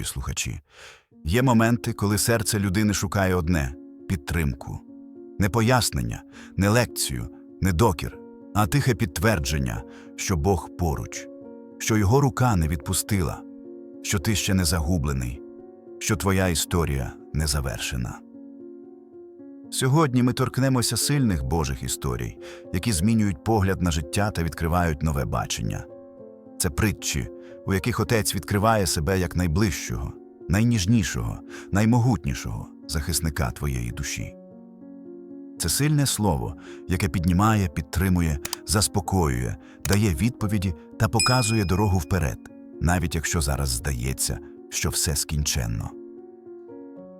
любі слухачі. Є моменти, коли серце людини шукає одне підтримку, не пояснення, не лекцію, не докір, а тихе підтвердження, що Бог поруч, що його рука не відпустила, що ти ще не загублений, що твоя історія не завершена. Сьогодні ми торкнемося сильних Божих історій, які змінюють погляд на життя та відкривають нове бачення. Це притчі, у яких отець відкриває себе як найближчого, найніжнішого, наймогутнішого захисника твоєї душі. Це сильне слово, яке піднімає, підтримує, заспокоює, дає відповіді та показує дорогу вперед, навіть якщо зараз здається, що все скінченно.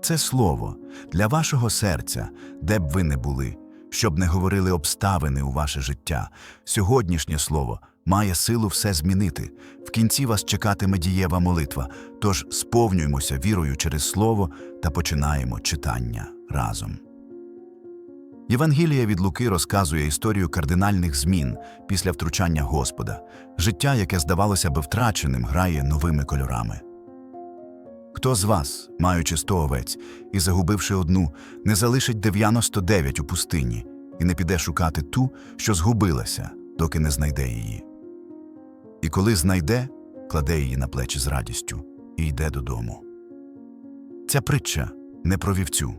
Це слово для вашого серця, де б ви не були, щоб не говорили обставини у ваше життя. Сьогоднішнє слово має силу все змінити. В кінці вас чекатиме дієва молитва. Тож сповнюємося вірою через слово та починаємо читання разом. Євангелія від Луки розказує історію кардинальних змін після втручання Господа. Життя, яке здавалося би втраченим, грає новими кольорами. Хто з вас, маючи сто овець і загубивши одну, не залишить 99 у пустині і не піде шукати ту, що згубилася, доки не знайде її? І коли знайде, кладе її на плечі з радістю і йде додому. Ця притча не про вівцю,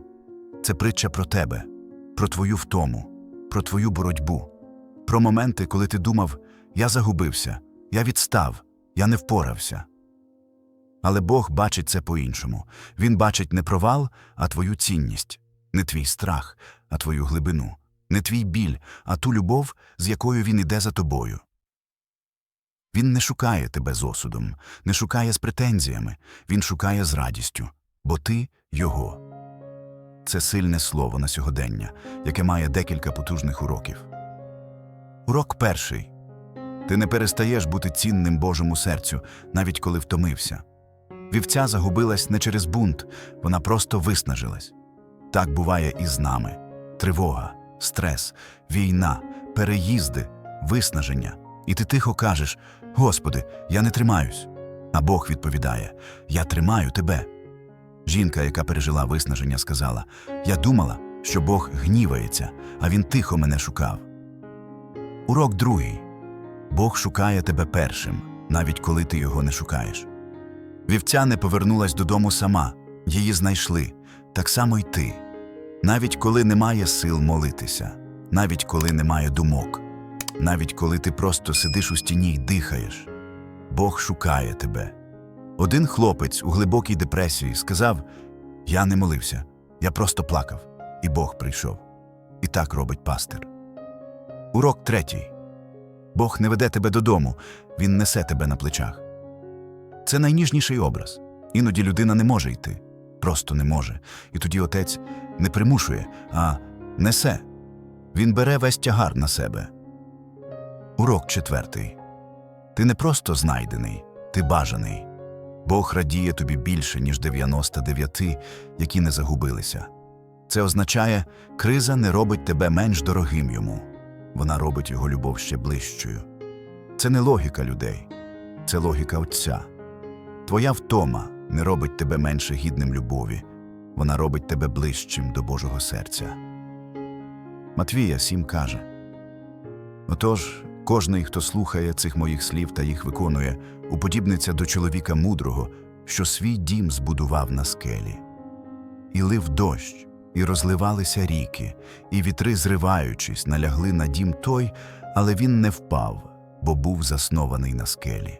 це притча про тебе, про твою втому, про твою боротьбу, про моменти, коли ти думав: я загубився, я відстав, я не впорався. Але Бог бачить це по-іншому. Він бачить не провал, а твою цінність, не твій страх, а твою глибину, не твій біль, а ту любов, з якою він іде за тобою. Він не шукає тебе з осудом, не шукає з претензіями, він шукає з радістю, бо ти його. Це сильне слово на сьогодення, яке має декілька потужних уроків. Урок перший. Ти не перестаєш бути цінним Божому серцю, навіть коли втомився. Вівця загубилась не через бунт, вона просто виснажилась. Так буває і з нами: тривога, стрес, війна, переїзди, виснаження. І ти тихо кажеш: Господи, я не тримаюсь. А Бог відповідає: Я тримаю тебе. Жінка, яка пережила виснаження, сказала: Я думала, що Бог гнівається, а він тихо мене шукав. Урок другий Бог шукає тебе першим, навіть коли ти його не шукаєш. Вівця не повернулась додому сама, її знайшли, так само й ти. Навіть коли немає сил молитися, навіть коли немає думок, навіть коли ти просто сидиш у стіні й дихаєш, Бог шукає тебе. Один хлопець у глибокій депресії сказав: Я не молився, я просто плакав, і Бог прийшов. І так робить пастир. Урок третій. Бог не веде тебе додому, Він несе тебе на плечах. Це найніжніший образ. Іноді людина не може йти, просто не може. І тоді отець не примушує, а несе. Він бере весь тягар на себе. Урок четвертий. Ти не просто знайдений, ти бажаний. Бог радіє тобі більше, ніж 99, які не загубилися. Це означає, криза не робить тебе менш дорогим йому, вона робить його любов ще ближчою. Це не логіка людей, це логіка Отця. Твоя втома не робить тебе менше гідним любові, вона робить тебе ближчим до Божого серця. Матвія 7 каже Отож, кожний, хто слухає цих моїх слів та їх виконує, уподібниться до чоловіка мудрого, що свій дім збудував на скелі. І лив дощ, і розливалися ріки, і вітри, зриваючись, налягли на дім той, але він не впав, бо був заснований на скелі.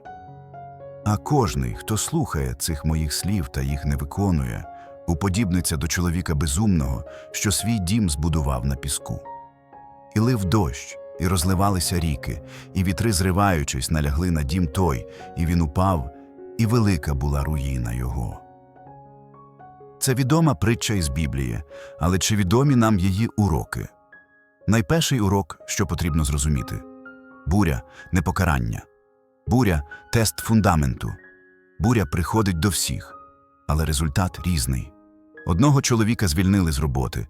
А кожний, хто слухає цих моїх слів та їх не виконує, уподібниться до чоловіка безумного, що свій дім збудував на піску. І лив дощ, і розливалися ріки, і вітри, зриваючись, налягли на дім той, і він упав, і велика була руїна його. Це відома притча із Біблії, але чи відомі нам її уроки? Найперший урок, що потрібно зрозуміти буря не покарання. Буря тест фундаменту. Буря приходить до всіх, але результат різний. Одного чоловіка звільнили з роботи.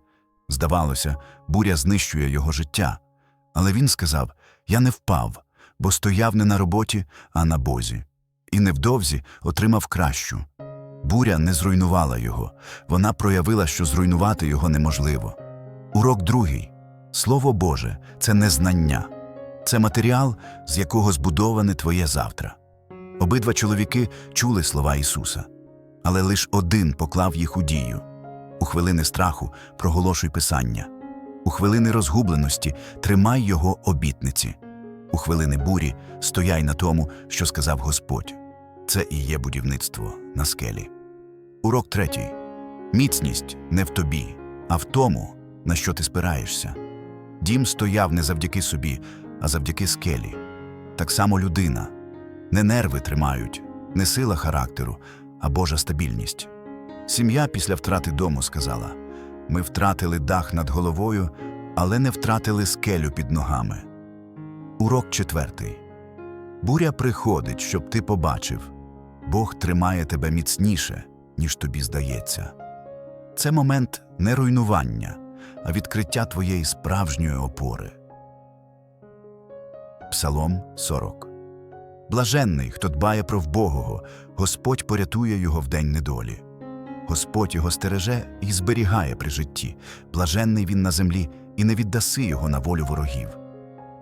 Здавалося, буря знищує його життя. Але він сказав: Я не впав, бо стояв не на роботі, а на бозі, і невдовзі отримав кращу. Буря не зруйнувала його, вона проявила, що зруйнувати його неможливо. Урок другий Слово Боже це не знання, це матеріал, з якого збудоване твоє завтра. Обидва чоловіки чули слова Ісуса, але лише один поклав їх у дію. У хвилини страху проголошуй Писання, у хвилини розгубленості тримай Його обітниці, у хвилини бурі стояй на тому, що сказав Господь. Це і є будівництво на скелі. Урок третій. Міцність не в тобі, а в тому, на що ти спираєшся. Дім стояв не завдяки собі, а завдяки скелі. Так само людина. Не нерви тримають, не сила характеру, а Божа стабільність. Сім'я після втрати дому сказала: ми втратили дах над головою, але не втратили скелю під ногами. Урок четвертий. Буря приходить, щоб ти побачив. Бог тримає тебе міцніше, ніж тобі здається. Це момент не руйнування, а відкриття твоєї справжньої опори. Псалом 40 Блаженний, хто дбає про вбогого, Господь порятує його в день недолі. Господь його стереже і зберігає при житті, блаженний він на землі, і не віддаси його на волю ворогів.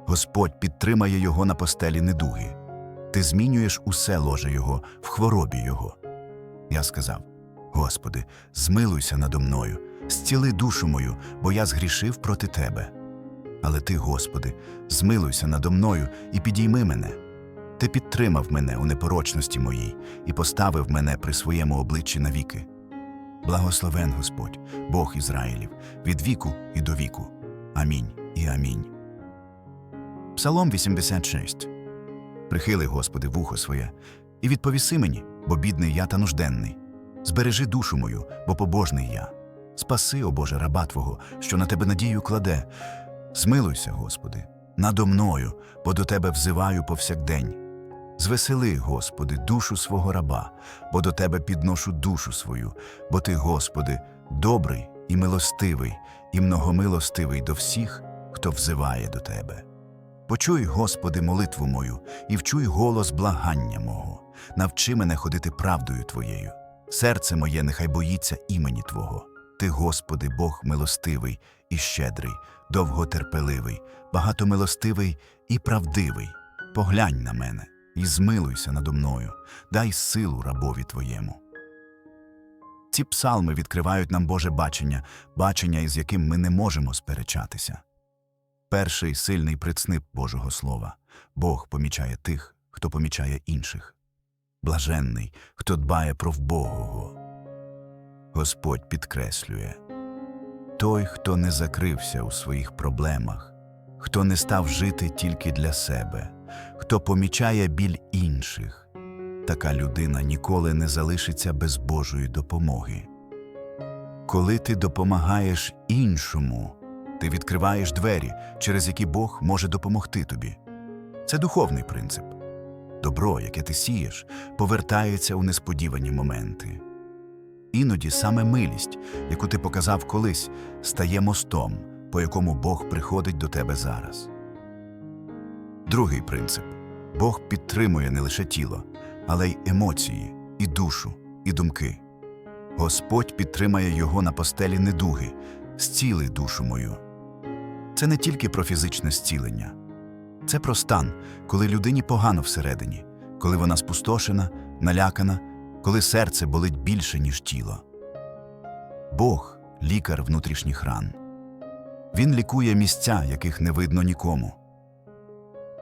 Господь підтримає його на постелі недуги. Ти змінюєш усе ложе його в хворобі його. Я сказав: Господи, змилуйся надо мною, зціли душу мою, бо я згрішив проти тебе. Але ти, Господи, змилуйся надо мною і підійми мене. Ти підтримав мене у непорочності моїй і поставив мене при своєму обличчі навіки. Благословен Господь, Бог Ізраїлів, від віку і до віку. Амінь і амінь. Псалом 86 Прихили, Господи, вухо своє, і відповіси мені, бо бідний я та нужденний. Збережи душу мою, бо побожний я. Спаси, о Боже, раба Твого, що на тебе надію кладе. Змилуйся, Господи, надо мною, бо до Тебе взиваю повсякдень. Звесели, Господи, душу свого раба, бо до Тебе підношу душу свою, бо Ти, Господи, добрий і милостивий, і многомилостивий до всіх, хто взиває до Тебе. Почуй, Господи, молитву мою, і вчуй голос благання мого. Навчи мене ходити правдою Твоєю. Серце моє нехай боїться імені Твого. Ти, Господи, Бог милостивий і щедрий, довготерпеливий, багатомилостивий і правдивий. Поглянь на мене і змилуйся надо мною, дай силу рабові Твоєму. Ці псалми відкривають нам Боже бачення, бачення, із яким ми не можемо сперечатися. Перший сильний прицнип Божого Слова. Бог помічає тих, хто помічає інших. Блаженний, хто дбає про вбогого. Господь підкреслює той, хто не закрився у своїх проблемах, хто не став жити тільки для себе, хто помічає біль інших. Така людина ніколи не залишиться без Божої допомоги. Коли ти допомагаєш іншому, ти відкриваєш двері, через які Бог може допомогти тобі. Це духовний принцип. Добро, яке ти сієш, повертається у несподівані моменти. Іноді саме милість, яку ти показав колись, стає мостом, по якому Бог приходить до тебе зараз. Другий принцип Бог підтримує не лише тіло, але й емоції, і душу, і думки. Господь підтримає його на постелі недуги, зціли душу мою. Це не тільки про фізичне зцілення, це про стан, коли людині погано всередині, коли вона спустошена, налякана, коли серце болить більше, ніж тіло. Бог лікар внутрішніх ран. Він лікує місця, яких не видно нікому.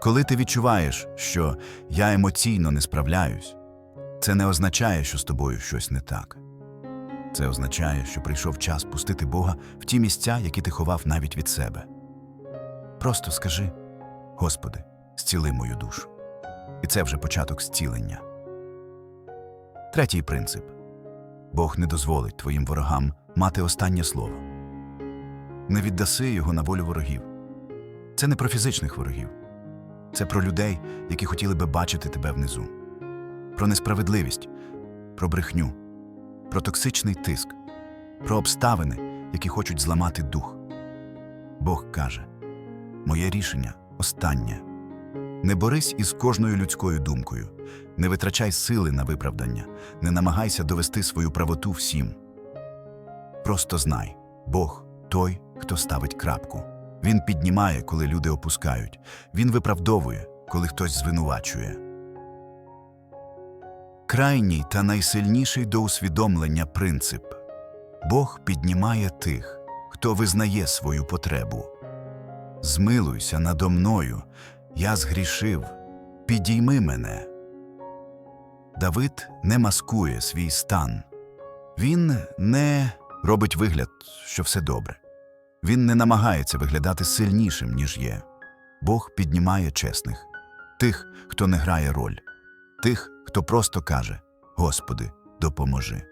Коли ти відчуваєш, що я емоційно не справляюсь, це не означає, що з тобою щось не так. Це означає, що прийшов час пустити Бога в ті місця, які ти ховав навіть від себе. Просто скажи: Господи, зціли мою душу. І це вже початок зцілення. Третій принцип Бог не дозволить твоїм ворогам мати останнє слово. Не віддаси його на волю ворогів. Це не про фізичних ворогів, це про людей, які хотіли би бачити тебе внизу, про несправедливість, про брехню, про токсичний тиск, про обставини, які хочуть зламати дух. Бог каже: Моє рішення останнє. Не борись із кожною людською думкою, не витрачай сили на виправдання, не намагайся довести свою правоту всім. Просто знай, Бог той, хто ставить крапку. Він піднімає, коли люди опускають, він виправдовує, коли хтось звинувачує. Крайній та найсильніший до усвідомлення принцип Бог піднімає тих, хто визнає свою потребу. Змилуйся надо мною, я згрішив, підійми мене. Давид не маскує свій стан. Він не робить вигляд, що все добре. Він не намагається виглядати сильнішим, ніж є. Бог піднімає чесних, тих, хто не грає роль, тих, хто просто каже: Господи, допоможи.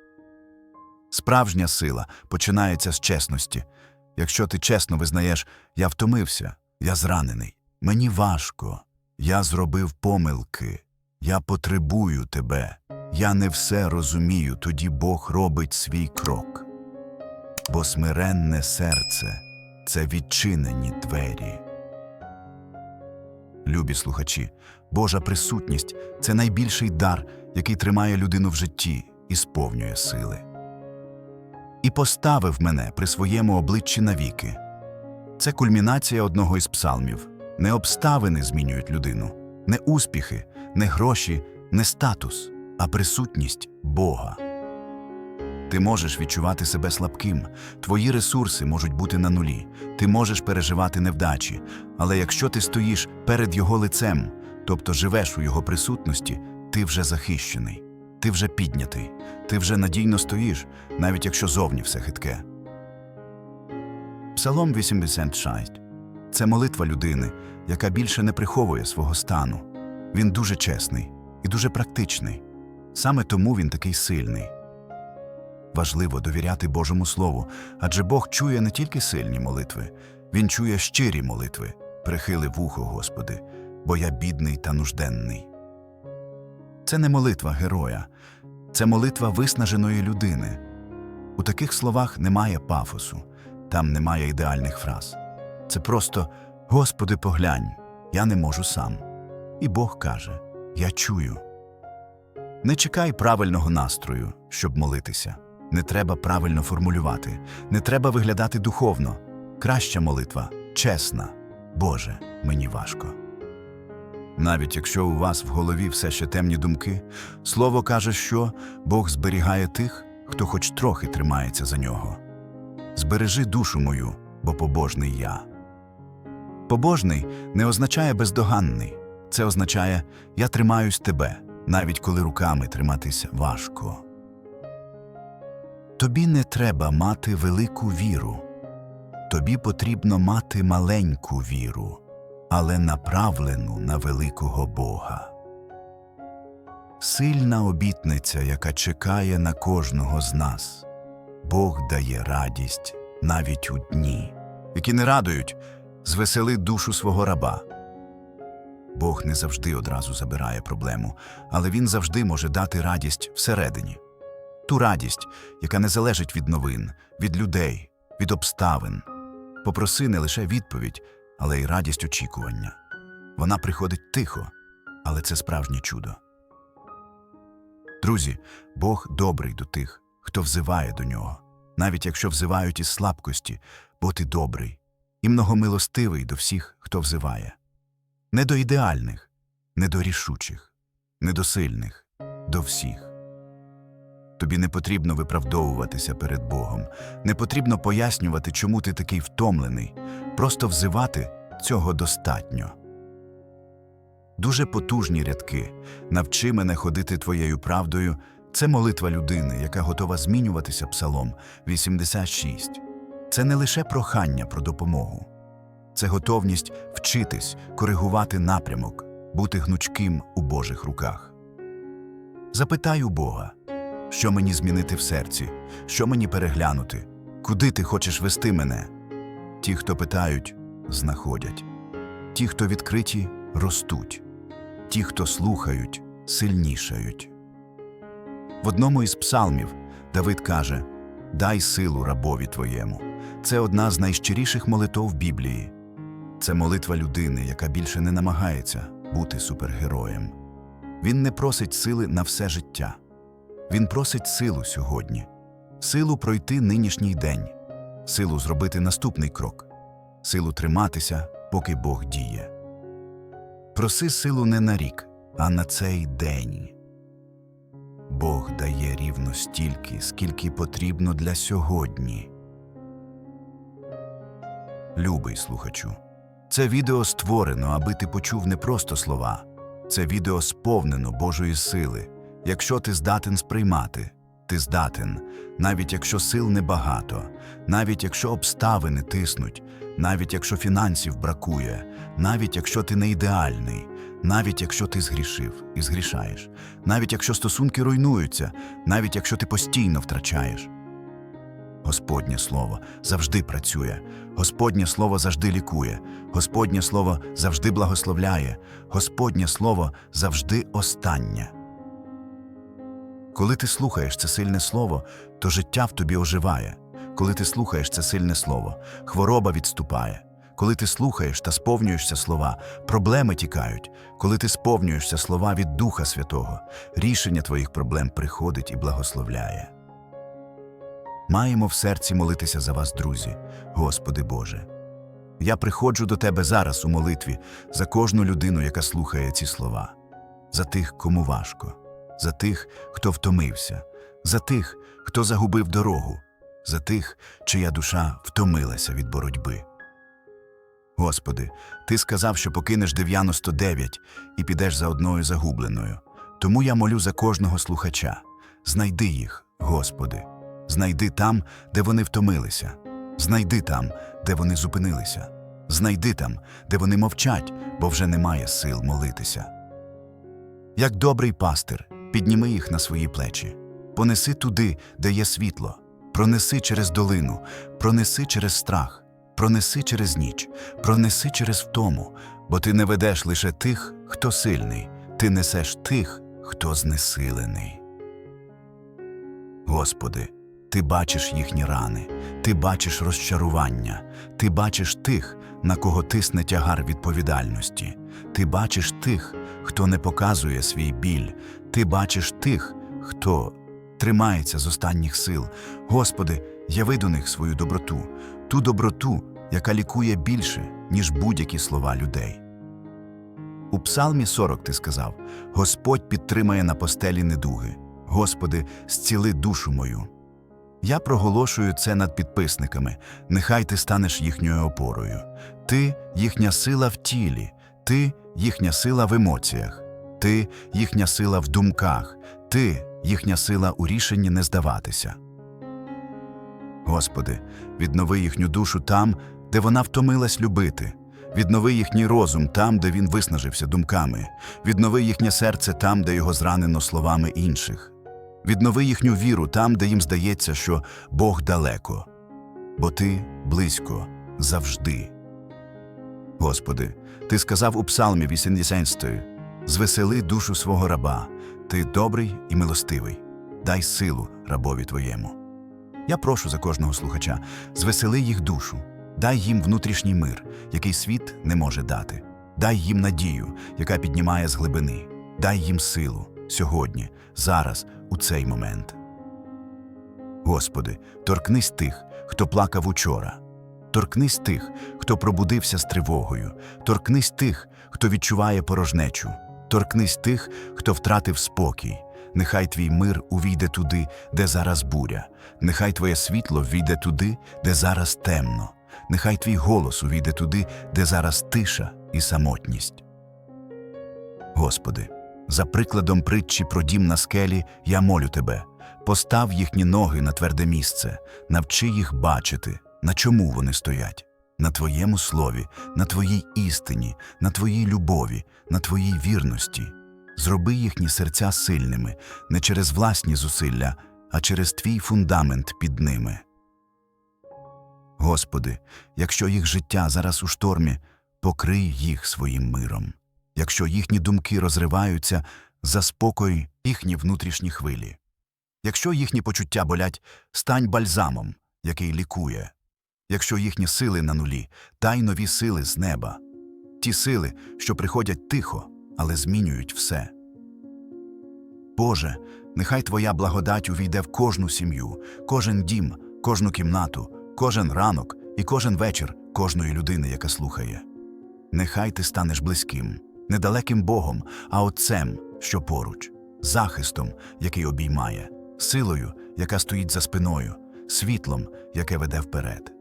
Справжня сила починається з чесності. Якщо ти чесно визнаєш, я втомився, я зранений, мені важко, я зробив помилки, я потребую тебе, я не все розумію, тоді Бог робить свій крок. Бо смиренне серце це відчинені двері. Любі слухачі, Божа присутність це найбільший дар, який тримає людину в житті і сповнює сили. І поставив мене при своєму обличчі навіки. Це кульмінація одного із псалмів. Не обставини змінюють людину, не успіхи, не гроші, не статус, а присутність Бога. Ти можеш відчувати себе слабким, твої ресурси можуть бути на нулі, ти можеш переживати невдачі, але якщо ти стоїш перед Його лицем, тобто живеш у Його присутності, ти вже захищений, ти вже піднятий, ти вже надійно стоїш, навіть якщо зовні все хитке. Псалом 86 – це молитва людини, яка більше не приховує свого стану. Він дуже чесний і дуже практичний. Саме тому він такий сильний. Важливо довіряти Божому Слову, адже Бог чує не тільки сильні молитви, Він чує щирі молитви. Прихили вухо, Господи, бо я бідний та нужденний. Це не молитва героя, це молитва виснаженої людини. У таких словах немає пафосу, там немає ідеальних фраз. Це просто Господи, поглянь, я не можу сам. І Бог каже: Я чую. Не чекай правильного настрою, щоб молитися. Не треба правильно формулювати, не треба виглядати духовно. Краща молитва чесна. Боже, мені важко. Навіть якщо у вас в голові все ще темні думки, слово каже, що Бог зберігає тих, хто хоч трохи тримається за нього. Збережи душу мою, бо побожний я. Побожний не означає бездоганний, це означає я тримаюсь тебе, навіть коли руками триматися важко. Тобі не треба мати велику віру, тобі потрібно мати маленьку віру, але направлену на великого Бога. Сильна обітниця, яка чекає на кожного з нас. Бог дає радість навіть у дні, які не радують, звесели душу свого раба. Бог не завжди одразу забирає проблему, але Він завжди може дати радість всередині. Ту радість, яка не залежить від новин, від людей, від обставин. Попроси не лише відповідь, але й радість очікування. Вона приходить тихо, але це справжнє чудо. Друзі, Бог добрий до тих, хто взиває до нього, навіть якщо взивають із слабкості, бо ти добрий і многомилостивий до всіх, хто взиває. Не до ідеальних, не до рішучих, не до сильних, до всіх. Тобі не потрібно виправдовуватися перед Богом, не потрібно пояснювати, чому ти такий втомлений, просто взивати цього достатньо. Дуже потужні рядки навчи мене ходити твоєю правдою. Це молитва людини, яка готова змінюватися Псалом 86. Це не лише прохання про допомогу, це готовність вчитись, коригувати напрямок, бути гнучким у Божих руках. Запитай у Бога, що мені змінити в серці, що мені переглянути, куди ти хочеш вести мене. Ті, хто питають, знаходять, ті, хто відкриті, ростуть, ті, хто слухають, сильнішають. В одному із псалмів Давид каже: Дай силу рабові твоєму. Це одна з найщиріших молитов Біблії. Це молитва людини, яка більше не намагається бути супергероєм. Він не просить сили на все життя. Він просить силу сьогодні, силу пройти нинішній день, силу зробити наступний крок, силу триматися, поки Бог діє. Проси силу не на рік, а на цей день. Бог дає рівно стільки, скільки потрібно для сьогодні. Любий слухачу, це відео створено, аби ти почув не просто слова. Це відео сповнено Божої сили. Якщо ти здатен сприймати, ти здатен, навіть якщо сил небагато, навіть якщо обставини тиснуть, навіть якщо фінансів бракує, навіть якщо ти не ідеальний, навіть якщо ти згрішив і згрішаєш, навіть якщо стосунки руйнуються, навіть якщо ти постійно втрачаєш. Господнє слово завжди працює, Господнє слово завжди лікує, Господнє слово завжди благословляє, Господнє слово завжди останнє. Коли ти слухаєш це сильне слово, то життя в тобі оживає. Коли ти слухаєш це сильне слово, хвороба відступає. Коли ти слухаєш та сповнюєшся слова, проблеми тікають. Коли ти сповнюєшся слова від Духа Святого, рішення твоїх проблем приходить і благословляє. Маємо в серці молитися за вас, друзі, Господи Боже. Я приходжу до Тебе зараз у молитві за кожну людину, яка слухає ці слова, за тих, кому важко, за тих, хто втомився, за тих, хто загубив дорогу, за тих, чия душа втомилася від боротьби. Господи, Ти сказав, що покинеш 99 і підеш за одною загубленою. Тому я молю за кожного слухача. Знайди їх, Господи. Знайди там, де вони втомилися. Знайди там, де вони зупинилися. Знайди там, де вони мовчать, бо вже немає сил молитися. Як добрий пастир, підніми їх на свої плечі, понеси туди, де є світло, пронеси через долину, пронеси через страх, пронеси через ніч, пронеси через втому, бо ти не ведеш лише тих, хто сильний, ти несеш тих, хто знесилений. Господи, ти бачиш їхні рани, ти бачиш розчарування, ти бачиш тих, на кого тисне тягар відповідальності, ти бачиш тих, хто не показує свій біль, ти бачиш тих, хто тримається з останніх сил. Господи, яви до них свою доброту, ту доброту, яка лікує більше, ніж будь-які слова людей. У Псалмі 40 ти сказав: Господь підтримає на постелі недуги. Господи, зціли душу мою. Я проголошую це над підписниками. Нехай ти станеш їхньою опорою. Ти їхня сила в тілі, ти їхня сила в емоціях, ти їхня сила в думках, ти їхня сила у рішенні не здаватися. Господи, віднови їхню душу там, де вона втомилась любити. Віднови їхній розум там, де він виснажився думками. Віднови їхнє серце там, де його зранено словами інших. Віднови їхню віру там, де їм здається, що Бог далеко, бо ти близько завжди. Господи, Ти сказав у Псалмі 80 Звесели душу свого раба, ти добрий і милостивий, дай силу рабові твоєму. Я прошу за кожного слухача, звесели їх душу, дай їм внутрішній мир, який світ не може дати, дай їм надію, яка піднімає з глибини, дай їм силу сьогодні, зараз, у цей момент. Господи, торкнись тих, хто плакав учора. Торкнись тих, хто пробудився з тривогою, торкнись тих, хто відчуває порожнечу, торкнись тих, хто втратив спокій. Нехай твій мир увійде туди, де зараз буря, нехай твоє світло війде туди, де зараз темно, нехай твій голос увійде туди, де зараз тиша і самотність. Господи, за прикладом притчі про дім на скелі я молю тебе, постав їхні ноги на тверде місце, навчи їх бачити, на чому вони стоять, на Твоєму слові, на Твоїй істині, на Твоїй любові, на Твоїй вірності. Зроби їхні серця сильними не через власні зусилля, а через Твій фундамент під ними. Господи, якщо їх життя зараз у штормі, покрий їх своїм миром. Якщо їхні думки розриваються, заспокой їхні внутрішні хвилі. Якщо їхні почуття болять, стань бальзамом, який лікує. Якщо їхні сили на нулі, дай нові сили з неба. Ті сили, що приходять тихо, але змінюють все. Боже, нехай Твоя благодать увійде в кожну сім'ю, кожен дім, кожну кімнату, кожен ранок і кожен вечір кожної людини, яка слухає. Нехай ти станеш близьким, недалеким Богом, а Отцем, що поруч, захистом, який обіймає, силою, яка стоїть за спиною, світлом, яке веде вперед.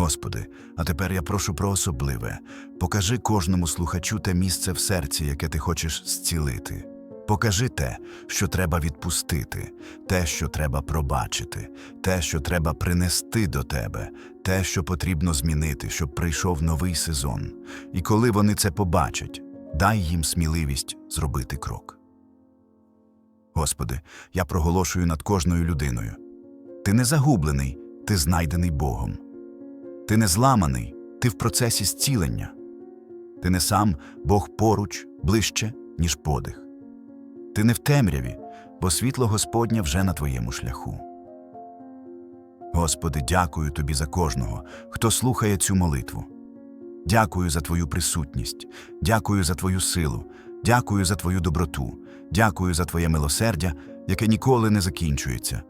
Господи, а тепер я прошу про особливе. Покажи кожному слухачу те місце в серці, яке ти хочеш зцілити. Покажи те, що треба відпустити, те, що треба пробачити, те, що треба принести до тебе, те, що потрібно змінити, щоб прийшов новий сезон. І коли вони це побачать, дай їм сміливість зробити крок. Господи, я проголошую над кожною людиною. Ти не загублений, ти знайдений Богом. Ти не зламаний, ти в процесі зцілення. Ти не сам Бог поруч, ближче, ніж подих. Ти не в темряві, бо світло Господнє вже на твоєму шляху. Господи, дякую тобі за кожного, хто слухає цю молитву. Дякую за твою присутність, дякую за твою силу, дякую за твою доброту, дякую за твоє милосердя, яке ніколи не закінчується.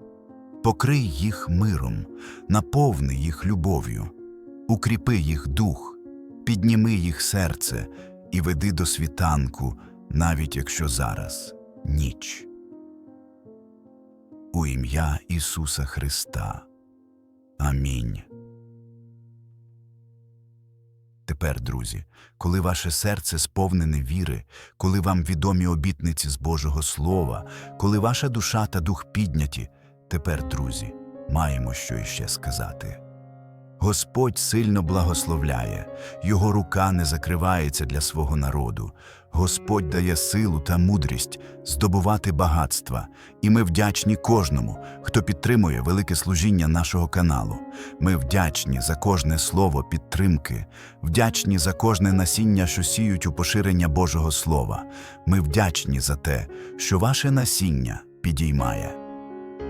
Покрий їх миром, наповни їх любов'ю, укріпи їх дух, підніми їх серце і веди до світанку, навіть якщо зараз ніч. У ім'я Ісуса Христа. Амінь. Тепер, друзі, коли ваше серце сповнене віри, коли вам відомі обітниці з Божого Слова, коли ваша душа та дух підняті, тепер, друзі, маємо що іще сказати. Господь сильно благословляє, Його рука не закривається для свого народу. Господь дає силу та мудрість здобувати багатства, і ми вдячні кожному, хто підтримує велике служіння нашого каналу. Ми вдячні за кожне слово підтримки, вдячні за кожне насіння, що сіють у поширення Божого Слова. Ми вдячні за те, що ваше насіння підіймає.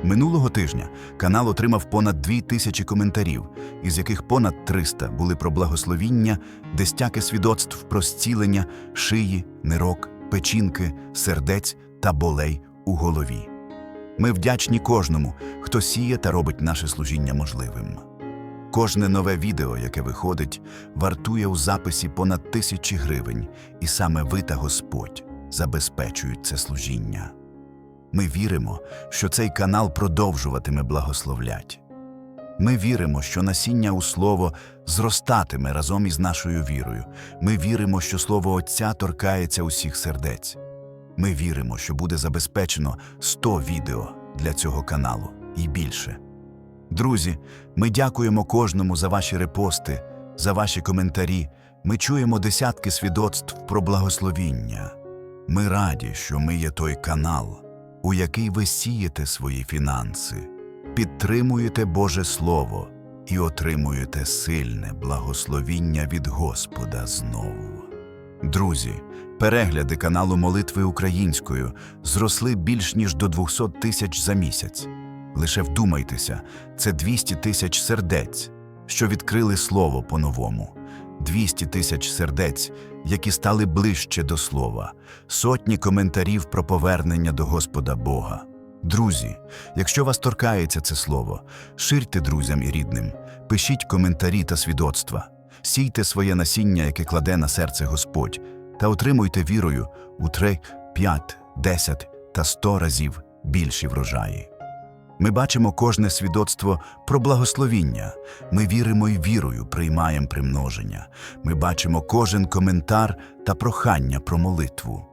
Минулого тижня канал отримав понад дві тисячі коментарів, із яких понад 300 були про благословіння, десятки свідоцтв про зцілення, шиї, нирок, печінки, сердець та болей у голові. Ми вдячні кожному, хто сіє та робить наше служіння можливим. Кожне нове відео, яке виходить, вартує у записі понад тисячі гривень, і саме ви та Господь забезпечують це служіння. Ми віримо, що цей канал продовжуватиме благословлять. Ми віримо, що насіння у слово зростатиме разом із нашою вірою. Ми віримо, що слово Отця торкається усіх сердець. Ми віримо, що буде забезпечено 100 відео для цього каналу і більше. Друзі, ми дякуємо кожному за ваші репости, за ваші коментарі. Ми чуємо десятки свідоцтв про благословіння. Ми раді, що ми є той канал, у який ви сієте свої фінанси, підтримуєте Боже Слово і отримуєте сильне благословіння від Господа знову. Друзі, перегляди каналу Молитви українською зросли більш ніж до 200 тисяч за місяць. Лише вдумайтеся, це 200 тисяч сердець, що відкрили слово по-новому, 200 тисяч сердець, які стали ближче до слова, сотні коментарів про повернення до Господа Бога. Друзі, якщо вас торкається це слово, ширте друзям і рідним, пишіть коментарі та свідоцтва, сійте своє насіння, яке кладе на серце Господь, та отримуйте вірою у 3, 5, 10 та 100 разів більші врожаї. Ми бачимо кожне свідоцтво про благословіння. Ми віримо і вірою приймаємо примноження. Ми бачимо кожен коментар та прохання про молитву.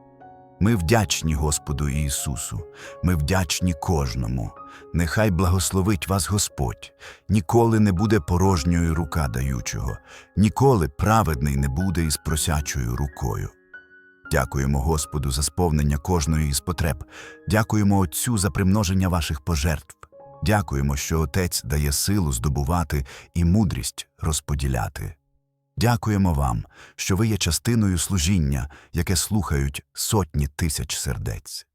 Ми вдячні Господу Ісусу, ми вдячні кожному. Нехай благословить вас Господь. Ніколи не буде порожньою рука даючого, ніколи праведний не буде із просячою рукою. Дякуємо Господу за сповнення кожної із потреб. Дякуємо Отцю за примноження ваших пожертв. Дякуємо, що Отець дає силу здобувати і мудрість розподіляти. Дякуємо вам, що ви є частиною служіння, яке слухають сотні тисяч сердець.